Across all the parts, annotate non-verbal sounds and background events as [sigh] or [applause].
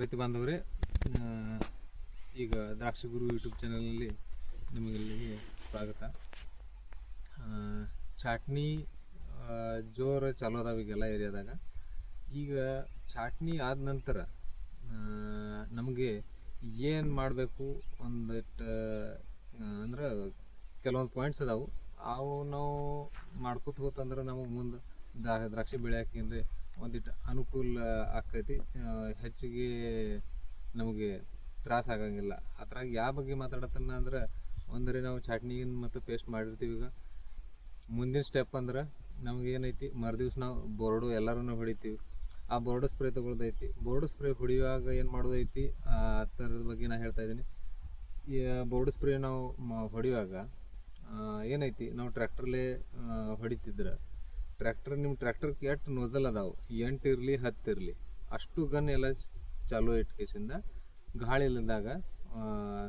ರೈತ ಬಾಂಧವರೇ ಈಗ ದ್ರಾಕ್ಷಿ ಗುರು ಯೂಟ್ಯೂಬ್ ಚಾನಲಲ್ಲಿ ನಿಮಗೆಲ್ಲರಿಗೆ ಸ್ವಾಗತ. ಚಾಟ್ನಿ ಜೋರ ಚಾಲೂ ಅದಾವ ಈಗೆಲ್ಲ ಏರಿಯಾದಾಗ. ಈಗ ಚಾಟ್ನಿ ಆದ ನಂತರ ನಮಗೆ ಏನು ಮಾಡಬೇಕು ಒಂದಿಟ್ಟು ಅಂದ್ರೆ ಕೆಲವೊಂದು ಪಾಯಿಂಟ್ಸ್ ಅದಾವು. ಅವು ನಾವು ಮಾಡ್ಕೊತ ಹೋತಂದ್ರೆ ನಮಗೆ ಮುಂದೆ ದ್ರಾಕ್ಷಿ ಬೆಳೆಯಾಕೇನ್ರಿ ಒಂದಿಟ್ಟು ಅನುಕೂಲ ಆಕೈತಿ. ಹೆಚ್ಚಿಗೆ ನಮಗೆ ತ್ರಾಸ ಆಗಂಗಿಲ್ಲ. ಅದ್ರಾಗ ಯಾವ ಬಗ್ಗೆ ಮಾತಾಡತ್ತನ್ನ ಅಂದ್ರೆ, ಒಂದರೆ ನಾವು ಚಟ್ನಿ ಮತ್ತು ಪೇಸ್ಟ್ ಮಾಡಿರ್ತೀವಿ ಈಗ. ಮುಂದಿನ ಸ್ಟೆಪ್ ಅಂದ್ರೆ, ನಮ್ಗೆ ಏನೈತಿ, ಮರುದಿವ್ಸ ನಾವು ಬೋರ್ಡು ಎಲ್ಲರೂ ಹೊಡಿತೀವಿ. ಆ ಬೋರ್ಡ್ ಸ್ಪ್ರೇ ತಗೊಳ್ದೈತಿ. ಬೋರ್ಡ್ ಸ್ಪ್ರೇ ಹೊಡಿಯುವಾಗ ಏನು ಮಾಡೋದೈತಿ, ಆ ಥರದ ಬಗ್ಗೆ ನಾನು ಹೇಳ್ತಾ ಇದ್ದೀನಿ. ಈ ಬೋರ್ಡ್ ಸ್ಪ್ರೇ ನಾವು ಹೊಡಿಯುವಾಗ ಏನೈತಿ, ನಾವು ಟ್ರ್ಯಾಕ್ಟ್ರಲ್ಲೇ ಹೊಡಿತಿದ್ರೆ ಟ್ರ್ಯಾಕ್ಟರ್ ನಿಮ್ಮ ಟ್ರ್ಯಾಕ್ಟರ್ಗೆ ಎಷ್ಟು ನೋಜಲ್ ಅದಾವು. ಎಂಟು ಇರಲಿ, ಹತ್ತು ಇರಲಿ. ಅಷ್ಟು ಗನ್ ಎಲ್ಲ ಚಾಲೂ ಇಟ್ಕೇಶಿಂದ ಗಾಳಿ ಇಲ್ಲದಾಗ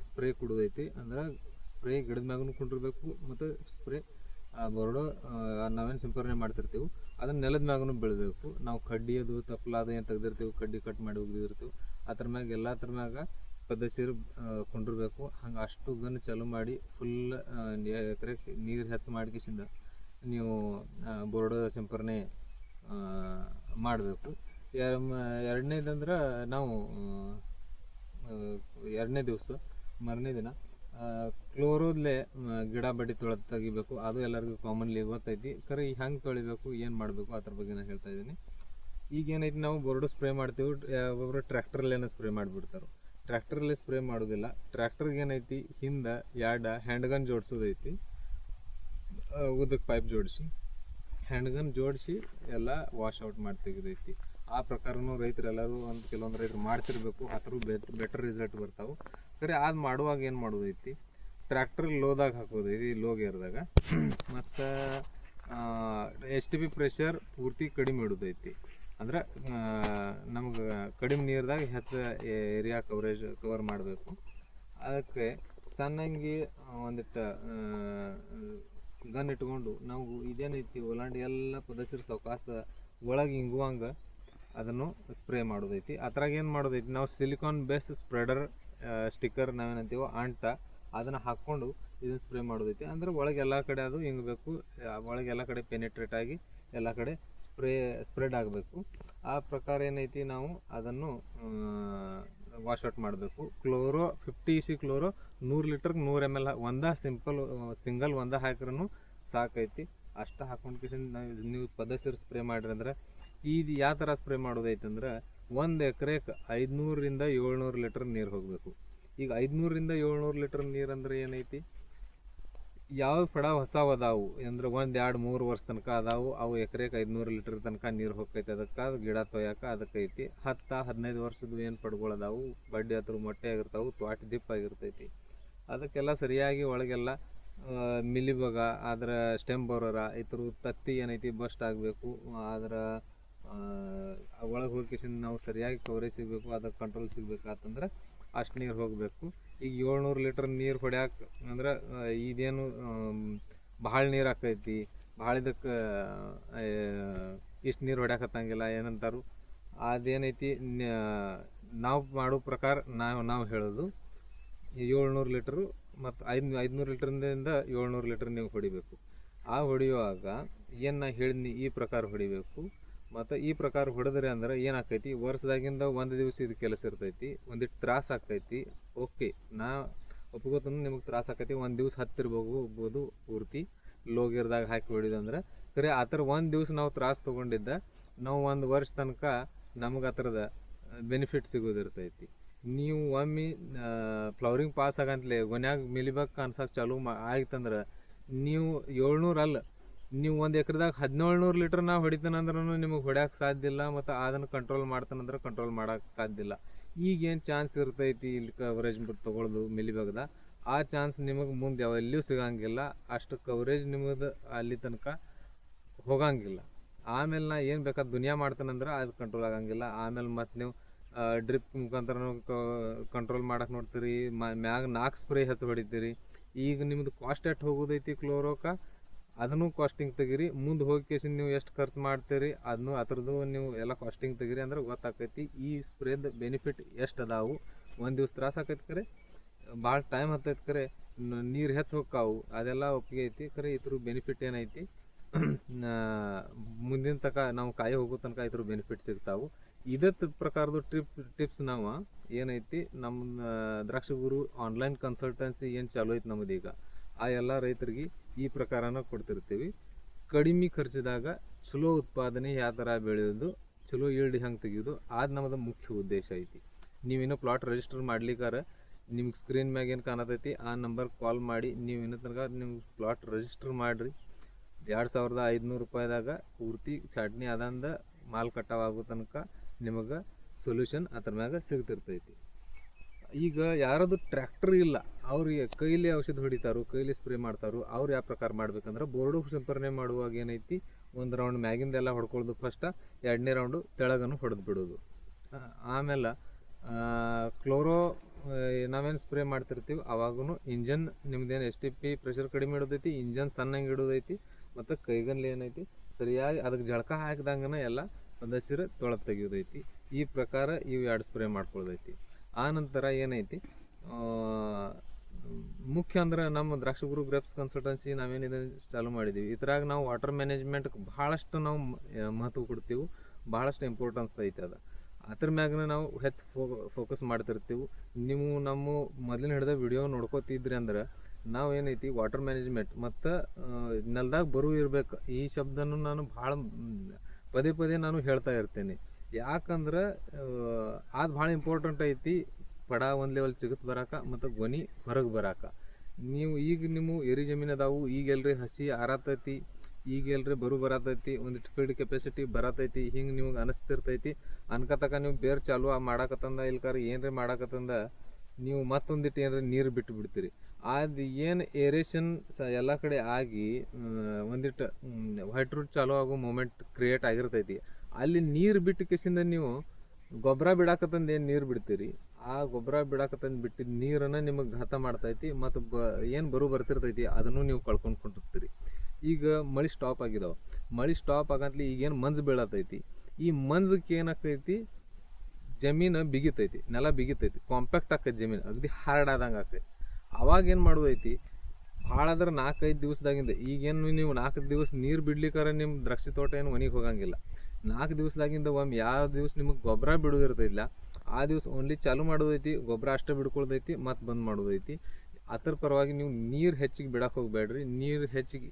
ಸ್ಪ್ರೇ ಕುಡಿದೈತಿ. ಅಂದ್ರೆ ಸ್ಪ್ರೇ ಗಿಡದ ಮ್ಯಾಗೂ ಕುಂಡಿರ್ಬೇಕು ಮತ್ತು ಸ್ಪ್ರೇ ಬರೋಡು ನಾವೇನು ಸಿಂಪರಣೆ ಮಾಡ್ತಿರ್ತೀವಿ. ಅದನ್ನು ನೆಲದ ಮ್ಯಾಗೂ ಬೆಳಬೇಕು ನಾವು ಕಡ್ಡಿ ಅದು ತಪ್ಪಲ ಅದು ಏನು ತೆಗ್ದಿರ್ತೀವಿ, ಕಡ್ಡಿ ಕಟ್ ಮಾಡಿ ಹೋಗಿರ್ತೀವಿ ಅದ್ರ ಮ್ಯಾಗ, ಎಲ್ಲ ಅದ್ರ ಮ್ಯಾಗ ಪದ್ಧತಿರು ಕುಂಡಿರ್ಬೇಕು. ಹಂಗೆ ಅಷ್ಟು ಗನ್ ಚಾಲೂ ಮಾಡಿ ಫುಲ್ ಎಕರೆ ನೀರು ಹೆಚ್ಚು ಮಾಡ್ಕೇಸಿಂದ ನೀವು ಬೋರ್ಡ ಸಿಂಪರಣೆ ಮಾಡಬೇಕು. ಎರಡನೇದಂದ್ರೆ ನಾವು ಎರಡನೇ ದಿವಸ, ಮರನೇ ದಿನ ಕ್ಲೋರೋದ್ಲೆ ಗಿಡ ಬಡ್ಡಿ ತೊಳೆದು ತೆಗಿಬೇಕು. ಅದು ಎಲ್ಲರಿಗೂ ಕಾಮನ್ಲಿ ಗೊತ್ತೈತಿ. ಖರೆ ಹೆಂಗೆ ತೊಳಿಬೇಕು, ಏನು ಮಾಡಬೇಕು, ಅದ್ರ ಬಗ್ಗೆ ನಾನು ಹೇಳ್ತಾ ಇದ್ದೀನಿ. ಈಗ ಏನೈತಿ, ನಾವು ಬೋರ್ಡು ಸ್ಪ್ರೇ ಮಾಡ್ತೀವಿ ಒಬ್ಬರು ಟ್ರ್ಯಾಕ್ಟರ್ಲೇನ ಸ್ಪ್ರೇ ಮಾಡಿಬಿಡ್ತಾರೆ. ಟ್ರ್ಯಾಕ್ಟರ್ಲೇ ಸ್ಪ್ರೇ ಮಾಡೋದಿಲ್ಲ. ಟ್ರ್ಯಾಕ್ಟರ್ಗೆ ಏನೈತಿ, ಹಿಂದೆ ಎರಡು ಹ್ಯಾಂಡ್ಗನ್ ಜೋಡಿಸೋದೈತಿ. ಉದ್ದಕ್ಕೆ ಪೈಪ್ ಜೋಡಿಸಿ ಹ್ಯಾಂಡ್ಗನ್ ಜೋಡಿಸಿ ಎಲ್ಲ ವಾಶ್ ಔಟ್ ಮಾಡಿ ತೆಗೆದೈತಿ. ಆ ಪ್ರಕಾರನೂ ರೈತರು ಎಲ್ಲರೂ ಒಂದು ಕೆಲವೊಂದು ರೈತರು ಮಾಡ್ತಿರ್ಬೇಕು ಅದ್ರ ಬೆಟರ್ ರಿಸಲ್ಟ್ ಬರ್ತಾವೆ. ಖರೆ ಅದು ಮಾಡುವಾಗ ಏನು ಮಾಡೋದೈತಿ? ಟ್ರ್ಯಾಕ್ಟರ್ ಲೋದಾಗ ಹಾಕೋದೈತಿ ಲೋ ಗೇರ್ದಾಗ ಮತ್ತು ಎಸ್ ಟಿ ಬಿ ಪ್ರೆಷರ್ ಪೂರ್ತಿ ಕಡಿಮೆ ಇಡೋದೈತಿ. ಅಂದ್ರೆ ನಮ್ಗೆ ಕಡಿಮೆ ನೀರ್ದಾಗ ಹೆಚ್ಚು ಏರಿಯಾ ಕವರೇಜ್ ಕವರ್ ಮಾಡಬೇಕು. ಅದಕ್ಕೆ ಸಣ್ಣಂಗಿ ಒಂದಿಟ್ಟು ಗನ್ ಇಟ್ಕೊಂಡು ನಾವು ಇದೇನೈತಿ ಒಲಾಂಡಿ ಎಲ್ಲ ಪದಸಿರ ಕಾಸ ಒಳಗೆ ಹಿಂಗುವಂಗೆ ಅದನ್ನು ಸ್ಪ್ರೇ ಮಾಡೋದೈತಿ. ಅದ್ರಾಗ ಏನು ಮಾಡೋದೈತಿ? ನಾವು ಸಿಲಿಕಾನ್ ಬೇಸ್ ಸ್ಪ್ರೆಡರ್ ಸ್ಟಿಕ್ಕರ್ ನಾವೇನಂತೀವೋ ಅಂಟ ಅದನ್ನು ಹಾಕ್ಕೊಂಡು ಇದನ್ನು ಸ್ಪ್ರೇ ಮಾಡೋದೈತಿ. ಅಂದ್ರೆ ಒಳಗೆ ಎಲ್ಲ ಕಡೆ ಅದು ಹಿಂಗಬೇಕು ಒಳಗೆ ಎಲ್ಲ ಕಡೆ ಪೆನಿಟ್ರೇಟ್ ಆಗಿ ಎಲ್ಲ ಕಡೆ ಸ್ಪ್ರೇ, ಸ್ಪ್ರೆಡ್ ಆಗಬೇಕು. ಆ ಪ್ರಕಾರ ಏನೈತಿ ನಾವು ಅದನ್ನು ವಾಶ್ ಔಟ್ ಮಾಡಬೇಕು. ಕ್ಲೋರೋ ಫಿಫ್ಟಿ ಸಿ ಕ್ಲೋರೋ ನೂರು ಲೀಟರ್ಗೆ ನೂರು ಎಂ ಎಲ್ ಒಂದ ಸಿಂಪಲ್ ಸಿಂಗಲ್ ಒಂದ ಹಾಕ್ರೂ ಸಾಕೈತಿ. ಅಷ್ಟು ಹಾಕೊಂಡು ಕಿಶನ್ ನೀವು ಪದಸಿರು ಸ್ಪ್ರೇ ಮಾಡಿರಿ ಅಂದ್ರೆ ಇದು ಯಾವ ಥರ ಸ್ಪ್ರೇ ಮಾಡೋದೈತಂದ್ರೆ ಒಂದು ಎಕರೆಗೆ ಐದುನೂರರಿಂದ ಏಳ್ನೂರು ಲೀಟ್ರ್ ನೀರು ಹೋಗಬೇಕು. ಈಗ ಐದುನೂರರಿಂದ ಏಳ್ನೂರು ಲೀಟ್ರ್ ನೀರು ಅಂದ್ರೆ ಏನೈತಿ? ಯಾವ ಪಡ ಹೊಸವು ಅದಾವು ಅಂದ್ರೆ ಒಂದು ಎರಡು ಮೂರು ವರ್ಷ ತನಕ ಅದಾವು. ಅವು ಎಕರೆಗೆ ಐದುನೂರು ಲೀಟರ್ ತನಕ ನೀರು ಹೋಗ್ತೈತಿ ಅದಕ್ಕೆ. ಗಿಡ ತೊಯ್ಯಕ್ಕೆ ಅದಕ್ಕೆ ಐತಿ. ಹತ್ತು ಹದಿನೈದು ವರ್ಷದ ಏನು ಪಡ್ಗಳು ಅದಾವು? ಬಡ್ಡಿ ಹತ್ರ ಮೊಟ್ಟೆ ಆಗಿರ್ತಾವು, ತ್ವಾಟ ದಿಪ್ಪ ಆಗಿರ್ತೈತಿ. ಅದಕ್ಕೆಲ್ಲ ಸರಿಯಾಗಿ ಒಳಗೆಲ್ಲ ಮಿಲಿಬಗ ಅದರ ಸ್ಟೆಮ್ ಬರೋರ, ಇತರ ತತ್ತಿ ಏನೈತಿ ಬಸ್ಟ್ ಆಗಬೇಕು. ಅದರ ಒಳಗೆ ಹೋಗಿ ನಾವು ಸರಿಯಾಗಿ ಕವರೇಜ್ ಸಿಗಬೇಕು ಅದಕ್ಕೆ ಕಂಟ್ರೋಲ್ ಸಿಗಬೇಕಾತಂದ್ರೆ ಅಷ್ಟು ನೀರು ಹೋಗಬೇಕು. ಈಗ ಏಳ್ನೂರು ಲೀಟ್ರ್ ನೀರು ಹೊಡ್ಯಾಕ ಅಂದ್ರೆ ಇದೇನು ಭಾಳ ನೀರು ಆಕೈತಿ. ಭಾಳ ಇದಕ್ಕೆ ಇಷ್ಟು ನೀರು ಹೊಡ್ಯಾಕತ್ತಂಗಿಲ್ಲ ಏನಂತಾರು. ಅದೇನೈತಿ ನಾವು ಮಾಡೋ ಪ್ರಕಾರ ನಾವು ನಾವು ಹೇಳೋದು, ಏಳ್ನೂರು ಲೀಟ್ರು ಮತ್ತು ಐದು, ಐದುನೂರು ಲೀಟ್ರಿಂದ ಏಳ್ನೂರು ಲೀಟ್ರ್ ನೀವು ಹೊಡಿಬೇಕು. ಆ, ಹೊಡೆಯುವಾಗ ಏನು ನಾ ಹೇಳಿದ್ನಿ ಈ ಪ್ರಕಾರ ಹೊಡಿಬೇಕು. ಮತ್ತು ಈ ಪ್ರಕಾರ ಹೊಡೆದ್ರಿ ಅಂದ್ರೆ ಏನಾಕೈತಿ ವರ್ಷದಾಗಿಂದ ಒಂದು ದಿವಸ ಇದು ಕೆಲಸ ಇರ್ತೈತಿ, ಒಂದಿಷ್ಟು ತ್ರಾಸ ಆಗ್ತೈತಿ. ಓಕೆ ನಾ ಒಪ್ಕೋತಂದ್ರೆ ನಿಮಗೆ ತ್ರಾಸ ಆಕೈತಿ ಒಂದು ದಿವ್ಸ ಹತ್ತಿರ್ಬೋದು ಪೂರ್ತಿ ಲೋಗಿರ್ದಾಗ ಹಾಕಿ ಹೊಡಿದಂದ್ರೆ ಖರೆ, ಆ ಥರ ಒಂದು ದಿವ್ಸ ನಾವು ತ್ರಾಸ ತೊಗೊಂಡಿದ್ದ, ನಾವು ಒಂದು ವರ್ಷ ತನಕ ನಮಗೆ ಆ ಥರದ ಬೆನಿಫಿಟ್ ಸಿಗೋದಿರ್ತೈತಿ ನೀವು ಒಮ್ಮೆ ಫ್ಲವರಿಂಗ್ ಪಾಸ್ ಆಗಂತಲೇ ಕೊನ್ಯಾಗ ಮಿಲಿಬೇಕು ಅನ್ಸಕ್ಕೆ ಚಾಲೂ ಮಾ, ಆಯ್ತಂದ್ರೆ, ನೀವು ಏಳ್ನೂರು ಅಲ್ಲ ನೀವು ಒಂದು ಎಕರೆದಾಗ ಹದಿನೇಳು ನೂರು ಲೀಟ್ರ್ ನಾವು ಹೊಡಿತಾನಂದ್ರೂ ನಿಮಗೆ ಹೊಡ್ಯಕ್ಕೆ ಸಾಧ್ಯ ಇಲ್ಲ, ಮತ್ತು ಅದನ್ನು ಕಂಟ್ರೋಲ್ ಮಾಡ್ತಾನಂದ್ರೆ ಕಂಟ್ರೋಲ್ ಮಾಡೋಕ್ಕೆ ಸಾಧ್ಯ ಇಲ್ಲ. ಈಗೇನು ಚಾನ್ಸ್ ಇರ್ತೈತಿ ಇಲ್ಲಿ ಕವರೇಜ್ ತೊಗೊಳ್ಳೋದು ಮಿಲಿಬಾಗದ ಆ ಚಾನ್ಸ್ ನಿಮಗೆ ಮುಂದೆ ಎಲ್ಲಿಯೂ ಸಿಗಂಗಿಲ್ಲ. ಅಷ್ಟು ಕವರೇಜ್ ನಿಮ್ಮದು ಅಲ್ಲಿ ತನಕ ಹೋಗಂಗಿಲ್ಲ. ಆಮೇಲೆ ನಾ ಏನು ಬೇಕಾದ ದುನಿಯಾ ಮಾಡ್ತಾನಂದ್ರೆ ಅದು ಕಂಟ್ರೋಲ್ ಆಗಂಗಿಲ್ಲ. ಆಮೇಲೆ ಮತ್ತು ನೀವು ಡ್ರಿಪ್ ಮುಖಾಂತರ ಕಂಟ್ರೋಲ್ ಮಾಡಕ್ಕೆ ನೋಡ್ತೀರಿ. ಮ್ಯಾಗ ನಾಲ್ಕು ಸ್ಪ್ರೇ ಹಚ್ಚಿ ಹೊಡಿತೀರಿ. ಈಗ ನಿಮ್ಮದು ಕಾಸ್ಟ್ ಎಷ್ಟು ಹೋಗೋದೈತಿ ಕ್ಲೋರೋಕ ಅದನ್ನು ಕಾಸ್ಟಿಂಗ್ ತೆಗೀರಿ. ಮುಂದೆ ಹೋಗಿ ನೀವು ಎಷ್ಟು ಖರ್ಚು ಮಾಡ್ತೀರಿ ಅದನ್ನು ಅದ್ರದ್ದು ನೀವು ಎಲ್ಲ ಕಾಸ್ಟಿಂಗ್ ತೆಗೀರಿ ಅಂದ್ರೆ ಗೊತ್ತಾಕೈತಿ. ಈ ಸ್ಪ್ರೇದ ಬೆನಿಫಿಟ್ ಎಷ್ಟು ಅದಾವು? ಒಂದು ದಿವ್ಸ ತ್ರಾಸ ಆಕೈತಿ ಖರೆ ಭಾಳ ಟೈಮ್ ಹತ್ತೈತಿ ಖರೆ ನೀರು ಹೆಚ್ಚು ಹೋಗ್ಕಾವು ಅದೆಲ್ಲ ಒಪ್ಪಿಗೆ ಐತಿ ಖರೆ ಇದ್ರ ಬೆನಿಫಿಟ್ ಏನೈತಿ? [clears throat] ಮುಂದಿನ ತನಕ ನಾವು ಕಾಯಿ ಹೋಗೋ ತನಕ ಇದ್ರ ಬೆನಿಫಿಟ್ ಸಿಗ್ತಾವು. ಇದತ್ ಪ್ರಕಾರದ ಟ್ರಿಪ್ ಟಿಪ್ಸ್ ನಾವು ಏನೈತಿ? ನಮ್ಮ ದ್ರಾಕ್ಷಿ ಗುರು ಆನ್ಲೈನ್ ಕನ್ಸಲ್ಟೆನ್ಸಿ ಏನು ಚಾಲೂ ಐತಿ ಈಗ ಆ ಎಲ್ಲ ರೈತರಿಗೆ ಈ ಪ್ರಕಾರನ ಕೊಡ್ತಿರ್ತೀವಿ. ಕಡಿಮೆ ಖರ್ಚದಾಗ ಚಲೋ ಉತ್ಪಾದನೆ ಯಾವ ಥರ ಬೆಳೆಯೋದು ಚಲೋ ಈಲ್ಡ್ ಹೆಂಗೆ ತೆಗೆಯೋದು ಅದು ನಮ್ಮದು ಮುಖ್ಯ ಉದ್ದೇಶ ಐತಿ. ನೀವೇನೋ ಪ್ಲಾಟ್ ರಿಜಿಸ್ಟರ್ ಮಾಡ್ಲಿಕ್ಕಾರ ನಿಮ್ಗೆ ಸ್ಕ್ರೀನ್ ಮ್ಯಾಗ ಏನು ಕಾಣತೈತಿ, ಆ ನಂಬರ್ ಕಾಲ್ ಮಾಡಿ, ನೀವು ಇನ್ನೂ ತನಕ ನಿಮ್ಗೆ ಪ್ಲಾಟ್ ರಿಜಿಸ್ಟರ್ ಮಾಡಿರಿ. ಎರಡು ಸಾವಿರದ ಐದುನೂರು ರೂಪಾಯಿದಾಗ ಪೂರ್ತಿ ಚಟ್ನಿ ಅದಂದ ಮಾಲ್ ಕಟಾವಾಗೋ ತನಕ ನಿಮಗೆ ಸೊಲ್ಯೂಷನ್ ಅದ್ರ ಮ್ಯಾಗ ಸಿಗ್ತಿರ್ತೈತಿ. ಈಗ ಯಾರದು ಟ್ರ್ಯಾಕ್ಟ್ರ್ ಇಲ್ಲ ಅವ್ರಿಗೆ ಕೈಲಿ ಔಷಧ ಹೊಡಿತಾರೋ, ಕೈಲಿ ಸ್ಪ್ರೇ ಮಾಡ್ತಾರೋ, ಅವ್ರು ಯಾವ ಪ್ರಕಾರ ಮಾಡ್ಬೇಕಂದ್ರೆ ಬೋರ್ಡು ಸಿಂಪರಣೆ ಮಾಡುವಾಗ ಏನೈತಿ, ಒಂದು ರೌಂಡ್ ಮ್ಯಾಗಿಂದೆಲ್ಲ ಹೊಡ್ಕೊಳ್ಳೋದು ಫಸ್ಟ ಎರಡನೇ ರೌಂಡು ತೆಳಗನ್ನು ಹೊಡೆದು ಬಿಡೋದು ಆಮೇಲೆ ಕ್ಲೋರೋ ನಾವೇನು ಸ್ಪ್ರೇ ಮಾಡ್ತಿರ್ತೀವಿ ಅವಾಗೂ ಇಂಜನ್ ನಿಮ್ದೇನು ಎಸ್ ಟಿ ಪಿ ಪ್ರೆಷರ್ ಕಡಿಮೆ ಇಡೋದೈತಿ, ಇಂಜನ್ ಸಣ್ಣಂಗೆ ಇಡೋದೈತಿ, ಮತ್ತು ಕೈಗನ್ಲಿ ಏನೈತಿ, ಸರಿಯಾಗಿ ಅದಕ್ಕೆ ಜಳಕ ಹಾಕಿದಂಗನ ಎಲ್ಲ ಒಂದಸಿರ ತೊಳೆದು ತೆಗಿಯೋದೈತಿ. ಈ ಪ್ರಕಾರ ಇವು ಎರಡು ಸ್ಪ್ರೇ ಮಾಡ್ಕೊಳ್ಳೋದೈತಿ ಆ ನಂತರ ಏನೈತಿ ಮುಖ್ಯ ಅಂದ್ರೆ ನಮ್ಮ ದ್ರಾಕ್ಷಿ ಗುರು ಗ್ರೇಪ್ಸ್ ಕನ್ಸಲ್ಟೆನ್ಸಿ ನಾವೇನಿದೆ ಚಾಲು ಮಾಡಿದ್ದೀವಿ ಇದ್ರಾಗ ನಾವು ವಾಟರ್ ಮ್ಯಾನೇಜ್ಮೆಂಟ್ ಭಾಳಷ್ಟು ನಾವು ಮಹತ್ವ ಕೊಡ್ತೀವಿ. ಭಾಳಷ್ಟು ಇಂಪಾರ್ಟೆನ್ಸ್ ಐತೆ ಅದು. ಅದ್ರ ಮ್ಯಾಗನ ನಾವು ಹೆಚ್ಚು ಫೋಕಸ್ ಮಾಡ್ತಿರ್ತೀವಿ. ನೀವು ನಮ್ಮ ಮೊದಲಿನ ಹಿಡಿದ ವಿಡಿಯೋ ನೋಡ್ಕೋತಿದ್ರಿ ಅಂದ್ರೆ ನಾವು ಏನೈತಿ ವಾಟರ್ ಮ್ಯಾನೇಜ್ಮೆಂಟ್ ಮತ್ತು ನೆಲದಾಗ ಬರು ಇರಬೇಕು. ಈ ಶಬ್ದನೂ ನಾನು ಭಾಳ ಪದೇ ಪದೇ ನಾನು ಹೇಳ್ತಾ ಇರ್ತೇನೆ. ಯಾಕಂದ್ರೆ ಅದು ಭಾಳ ಇಂಪಾರ್ಟೆಂಟ್ ಐತಿ. ಪಡ ಒಂದು ಲೆವೆಲ್ ಚಿಗತ್ ಬರಾಕ ಮತ್ತು ಗೊನಿ ಹೊರಗೆ ಬರಾಕ. ನೀವು ಈಗ ನಿಮ್ಮ ಎರಿ ಜಮೀನು ಅದಾವು ಈಗ ಎಲ್ರಿ ಹಸಿ ಆರತೈತಿ, ಈಗ ಎಲ್ರಿ ಬರು ಬರತೈತಿ ಒಂದಿಷ್ಟು ಫೀಲ್ಡ್ ಕೆಪಾಸಿಟಿ ಬರತೈತಿ, ಹಿಂಗೆ ನಿಮ್ಗೆ ಅನಿಸ್ತಿರ್ತೈತಿ, ಅನ್ಕತಕ ನೀವು ಬೇರೆ ಚಾಲು ಆ ಮಾಡಾಕತ್ತಂದ ಇಲ್ಕಾರ, ಏನ್ರಿ ಮಾಡಾಕತ್ತಂದ, ನೀವು ಮತ್ತೊಂದಿಟ್ಟು ಏನರ ನೀರು ಬಿಟ್ಟು ಬಿಡ್ತೀರಿ. ಅದು ಏನು ಏರೇಷನ್ ಸ ಎಲ್ಲ ಕಡೆ ಆಗಿ ಒಂದಿಟ್ಟು ವೈಟ್ ರೂಟ್ ಚಾಲು ಆಗೋ ಮೂಮೆಂಟ್ ಕ್ರಿಯೇಟ್ ಆಗಿರ್ತೈತಿ. ಅಲ್ಲಿ ನೀರು ಬಿಟ್ಟು ಕೆಸಿಂದ ನೀವು ಗೊಬ್ಬರ ಬಿಡಾಕತ್ತಂದು ಏನು ನೀರು ಬಿಡ್ತೀರಿ? ಆ ಗೊಬ್ಬರ ಬಿಡಾಕತ್ತಂದು ಬಿಟ್ಟಿದ್ದ ನೀರನ್ನು ನಿಮಗೆ ಘಾತ ಮಾಡ್ತೈತಿ ಮತ್ತು ಬ ಏನು ಬರು ಬರ್ತಿರ್ತೈತಿ ಅದನ್ನು ನೀವು ಕಳ್ಕೊಂಡು ಕೊಂಡಿರ್ತೀರಿ ಈಗ ಮಳೆ ಸ್ಟಾಪ್ ಆಗಿದಾವೆ. ಮಳೆ ಸ್ಟಾಪ್ ಆಗಂತಲಿ ಈಗೇನು ಮಂಜು ಬೀಳತೈತಿ. ಈ ಮಂಜಕ್ಕೆ ಏನಾಗ್ತೈತಿ ಜಮೀನು ಬಿಗಿತೈತಿ, ನೆಲ ಬಿಗಿತೈತಿ ಕಾಂಪ್ಯಾಕ್ಟ್ ಆಕೈತಿ ಜಮೀನು, ಅಗದಿ ಹಾರ್ಡ್ ಆದಂಗೆ ಆಕೈತಿ. ಅವಾಗ ಏನು ಮಾಡುವೈತಿ? ಭಾಳ ಅಂದ್ರೆ ನಾಲ್ಕೈದು ದಿವಸದಾಗಿಂದ ಈಗೇನು ನೀವು ನಾಲ್ಕು ದಿವಸ ನೀರು ಬಿಡ್ಲಿಕ್ಕಾರ ನಿಮ್ಮ ದ್ರಾಕ್ಷಿ ತೋಟ ಏನು ಒಣಗಿ ಹೋಗಂಗಿಲ್ಲ. ನಾಲ್ಕು ದಿವಸದಾಗಿಂದ ಒಮ್ಮೆ ಯಾವ ದಿವಸ ನಿಮಗೆ ಗೊಬ್ಬರ ಬಿಡೋದಿರ್ತಿಲ್ಲ ಆ ದಿವಸ ಓನ್ಲಿ ಚಾಲು ಮಾಡೋದೈತಿ, ಗೊಬ್ಬರ ಅಷ್ಟೇ ಬಿಡ್ಕೊಳ್ದೈತಿ, ಮತ್ತು ಬಂದ್ ಮಾಡೋದೈತಿ. ಅದ್ರ ಪರವಾಗಿ ನೀವು ನೀರು ಹೆಚ್ಚಿಗೆ ಬಿಡಕ್ಕೆ ಹೋಗ್ಬೇಡ್ರಿ. ನೀರು ಹೆಚ್ಚಿಗೆ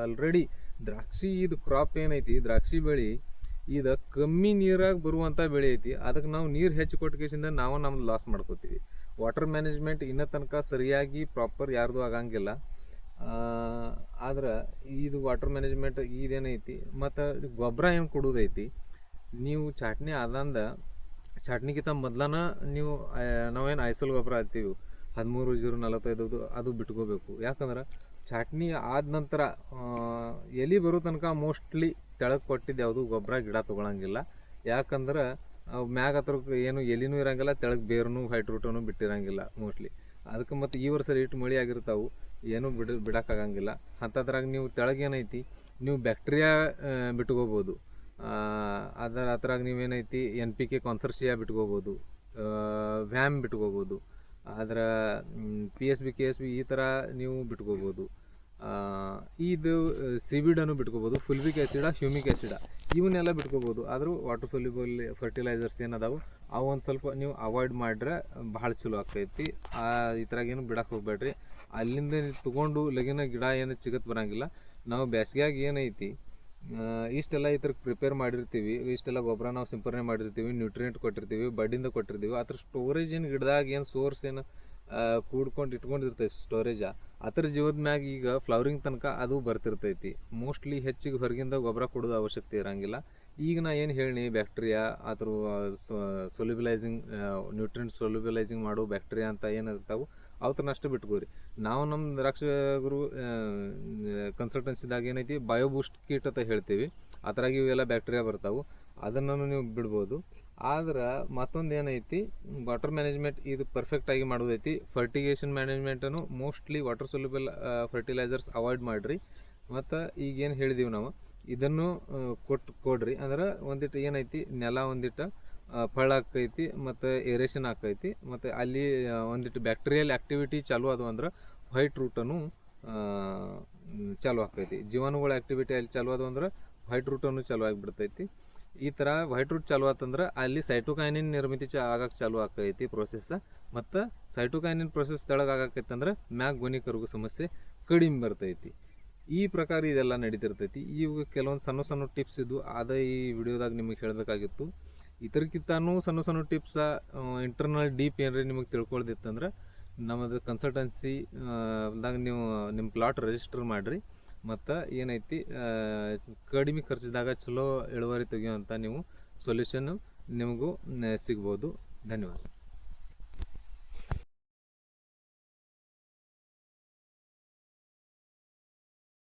ಆಲ್ರೆಡಿ ದ್ರಾಕ್ಷಿ ಇದು ಕ್ರಾಪ್ ಏನೈತಿ, ದ್ರಾಕ್ಷಿ ಬೆಳೆ ಇದು ಕಮ್ಮಿ ನೀರಾಗಿ ಬರುವಂಥ ಬೆಳೆ ಐತಿ. ಅದಕ್ಕೆ ನಾವು ನೀರು ಹೆಚ್ಚು ಕೊಟ್ಟಿಗೆಸಿಂದ ನಾವು ನಮ್ದು ಲಾಸ್ ಮಾಡ್ಕೋತೀವಿ. ವಾಟರ್ ಮ್ಯಾನೇಜ್ಮೆಂಟ್ ಇನ್ನೂ ತನಕ ಸರಿಯಾಗಿ ಪ್ರಾಪರ್ ಯಾರ್ದು ಆಗಂಗಿಲ್ಲ. ಆದ್ರೆ ಇದು ವಾಟರ್ ಮ್ಯಾನೇಜ್ಮೆಂಟ್ ಇದೇನೈತಿ ಮತ್ತು ಗೊಬ್ಬರ ಏನು ಕೊಡುವುದೈತಿ ನೀವು ಚಾಟ್ನಿ ಆದಂದ ಚಟ್ನಿಗಿಂತ ಮೊದ್ಲನ ನೀವು ನಾವೇನು ಐಸೋಲ್ ಗೊಬ್ಬರ ಹಾಕ್ತೀವಿ, ಹದಿಮೂರು, ಜೀರು, ನಲವತ್ತೈದು, ಅದು ಬಿಟ್ಕೋಬೇಕು. ಯಾಕಂದ್ರೆ ಚಾಟ್ನಿ ಆದ ನಂತರ ಎಲಿ ಬರೋ ತನಕ ಮೋಸ್ಟ್ಲಿ ತೆಳಗೆ ಕೊಟ್ಟಿದ್ದು ಯಾವುದು ಗೊಬ್ಬರ ಗಿಡ ತೊಗೊಳಂಗಿಲ್ಲ. ಯಾಕಂದ್ರೆ ಮ್ಯಾಗ ಹತ್ರ ಏನು ಎಲಿನೂ ಇರಂಗಿಲ್ಲ, ತೆಳಗೆ ಬೇರೂ ಹೈಟ್ ಬಿಟ್ಟಿರಂಗಿಲ್ಲ ಮೋಸ್ಟ್ಲಿ ಅದಕ್ಕೆ ಮತ್ತು ಈ ವರ್ಷ ಇಟ್ಟು ಮಳೆ ಆಗಿರ್ತಾವು. ಏನೂ ಬಿಡ ಬಿಡೋಕ್ಕಾಗಂಗಿಲ್ಲ. ಅಂಥದ್ರಾಗ ನೀವು ತೆಳಗೆ ಏನೈತಿ ನೀವು ಬ್ಯಾಕ್ಟೀರಿಯಾ ಬಿಟ್ಕೋಬೋದು. ಅದರ ಅದ್ರಾಗ ನೀವೇನೈತಿ ಎನ್ ಪಿ ಕೆ ಕಾನ್ಸರ್ಷಿಯಾ ಬಿಟ್ಕೋಬೋದು. ವ್ಯಾಮ್ ಬಿಟ್ಕೋಬೋದು. ಅದರ P S B K S B ಈ ಥರ ನೀವು ಬಿಟ್ಕೋಬೋದು. ಇದು ಸಿವಿಡನ್ನು ಬಿಟ್ಕೋಬೋದು ಫುಲ್ವಿಕ್ ಆ್ಯಸಿಡ ಹ್ಯೂಮಿಕ್ ಆ್ಯಸಿಡ ಇವನ್ನೆಲ್ಲ ಬಿಟ್ಕೋಬೋದು. ಆದರೂ ವಾಟರ್ ಸೊಲ್ಯುಬಲ್ ಫರ್ಟಿಲೈಸರ್ಸ್ ಏನದಾವು, ಅವು ಒಂದು ಸ್ವಲ್ಪ ನೀವು ಅವಾಯ್ಡ್ ಮಾಡಿದ್ರೆ ಭಾಳ ಚಲೋ ಆಗ್ತೈತಿ. ಆ ಥರಾಗೇನು ಬಿಡಕ್ಕೆ ಹೋಗ್ಬೇಡ್ರಿ. ಅಲ್ಲಿಂದ ತಗೊಂಡು ಲಗಿನ ಗಿಡ ಏನು ಚಿಗತ್ ಬರಂಗಿಲ್ಲ. ನಾವು ಬೇಸಿಗೆಯಾಗ ಏನೈತಿ ಇಷ್ಟೆಲ್ಲ ಥರ ಪ್ರಿಪೇರ್ ಮಾಡಿರ್ತೀವಿ. ಇಷ್ಟೆಲ್ಲ ಗೊಬ್ಬರ ನಾವು ಸಿಂಪರಣೆ ಮಾಡಿರ್ತೀವಿ ನ್ಯೂಟ್ರಿಯೆಂಟ್ ಕೊಟ್ಟಿರ್ತೀವಿ, ಬಡ್ಡಿಂದ ಕೊಟ್ಟಿರ್ತೀವಿ. ಅದ್ರ ಸ್ಟೋರೇಜ್ ಏನು ಗಿಡದಾಗ ಏನು ಸೋರ್ಸ್ ಏನು ಕೂಡ್ಕೊಂಡು ಇಟ್ಕೊಂಡಿರ್ತೈತಿ ಸ್ಟೋರೇಜ ಅದ್ರ ಜೀವದ ಮ್ಯಾಗ ಈಗ ಫ್ಲವರಿಂಗ್ ತನಕ ಅದು ಬರ್ತಿರ್ತೈತಿ. ಮೋಸ್ಟ್ಲಿ ಹೆಚ್ಚಿಗೆ ಹೊರಗಿಂದ ಗೊಬ್ಬರ ಕೊಡೋದು ಅವಶ್ಯಕತೆ ಇರಂಗಿಲ್ಲ. ಈಗ ನಾ ಏನು ಹೇಳಿ ಬ್ಯಾಕ್ಟೀರಿಯಾ ಅದ್ರ ಸೊಲ್ಯುಬಲೈಸಿಂಗ್ ನ್ಯೂಟ್ರಿಯೆಂಟ್ ಸೊಲ್ಯುಬಲೈಸಿಂಗ್ ಮಾಡೋ ಬ್ಯಾಕ್ಟೀರಿಯಾ ಅಂತ ಏನಿರ್ತಾವೆ ಅಷ್ಟೇ ಬಿಟ್ಕೋರಿ ನಾವು ನಮ್ಮ ದ್ರಾಕ್ಷ ಗುರು ಕನ್ಸಲ್ಟೆನ್ಸಿದಾಗ ಏನೈತಿ ಬಯೋಬೂಸ್ಟ್ ಕೀಟ್ ಅಂತ ಹೇಳ್ತೀವಿ. ಅದ್ರಾಗ ಇವೆಲ್ಲ ಬ್ಯಾಕ್ಟೀರಿಯಾ ಬರ್ತಾವೆ. ಅದನ್ನು ನೀವು ಬಿಡ್ಬೋದು. ಆದ್ರೆ ಮತ್ತೊಂದು ಏನೈತಿ ವಾಟರ್ ಮ್ಯಾನೇಜ್ಮೆಂಟ್ ಇದು ಪರ್ಫೆಕ್ಟ್ ಆಗಿ ಮಾಡೋದೈತಿ. Fertigation ಮ್ಯಾನೇಜ್ಮೆಂಟನ್ನು mostly water soluble fertilisers avoid ಮಾಡಿರಿ. ಮತ್ತು ಈಗೇನು ಹೇಳಿದೀವಿ ನಾವು, ಇದನ್ನು ಕೊಟ್ಟು ಕೊಡ್ರಿ. ಅಂದ್ರೆ ಒಂದಿಟ್ಟು ಏನೈತಿ, ನೆಲ ಒಂದಿಟ್ಟು ಫಳ ಆಕೈತಿ ಮತ್ತು ಏರೇಷನ್ ಆಕೈತಿ ಮತ್ತು ಅಲ್ಲಿ ಒಂದಿಟ್ಟು ಬ್ಯಾಕ್ಟೀರಿಯಲ್ ಆ್ಯಕ್ಟಿವಿಟಿ ಚಾಲು ಅದು ಅಂದ್ರೆ ವೈಟ್ ರೂಟನು ಚಾಲು ಆಕೈತಿ. ಜೀವಾಣುಗಳ ಆ್ಯಕ್ಟಿವಿಟಿ ಅಲ್ಲಿ ಚಾಲು ಅದು ಅಂದ್ರೆ ವೈಟ್ ರೂಟನ್ನು ಚಾಲು ಆಗಿಬಿಡ್ತೈತಿ. ಈ ಥರ ವೈಟ್ ರೂಟ್ ಚಾಲು ಆತಂದ್ರೆ ಅಲ್ಲಿ ಸೈಟೋಕೈನಿನ್ ನಿರ್ಮಿತಿ ಚ ಆಗಕ್ಕೆ ಚಾಲು ಆಕೈತಿ ಪ್ರೋಸೆಸ್ ಮತ್ತು ಸೈಟೋಕೈನಿನ್ ಪ್ರೋಸೆಸ್ ತೆಳಗೆ ಆಗಕ್ಕೈತೆ ಅಂದ್ರೆ ಮ್ಯಾಗ ಗೊನಿ ಕರುಗು ಸಮಸ್ಯೆ ಕಡಿಮೆ ಬರ್ತೈತಿ. ಈ ಪ್ರಕಾರ ಇದೆಲ್ಲ ನಡೀತಿರ್ತೈತಿ. ಇವು ಕೆಲವೊಂದು ಸಣ್ಣ ಸಣ್ಣ ಟಿಪ್ಸ್ ಇದ್ದು ಅದೇ ಈ ವಿಡಿಯೋದಾಗ ನಿಮಗೆ ಹೇಳಬೇಕಾಗಿತ್ತು. ಇತರಕ್ಕಿಂತನೂ ಸಣ್ಣ ಸಣ್ಣ ಟಿಪ್ಸ ಇಂಟರ್ನಲ್ ಡೀಪ್ ಏನ್ರಿ ನಿಮಗೆ ತಿಳ್ಕೊಳ್ದಿತ್ತಂದ್ರೆ ನಮ್ಮದು ಕನ್ಸಲ್ಟೆನ್ಸಿ ದಾಗ ನೀವು ನಿಮ್ಮ ಪ್ಲಾಟ್ ರಿಜಿಸ್ಟರ್ ಮಾಡಿರಿ. ಮತ್ತು ಏನೈತಿ ಕಡಿಮೆ ಖರ್ಚಿದಾಗ ಚಲೋ ಇಳುವರಿ ತೆಗಿಯೋಂಥ ನೀವು ಸೊಲ್ಯೂಷನ್ ನಿಮಗೂ ಸಿಗ್ಬೋದು. ಧನ್ಯವಾದ.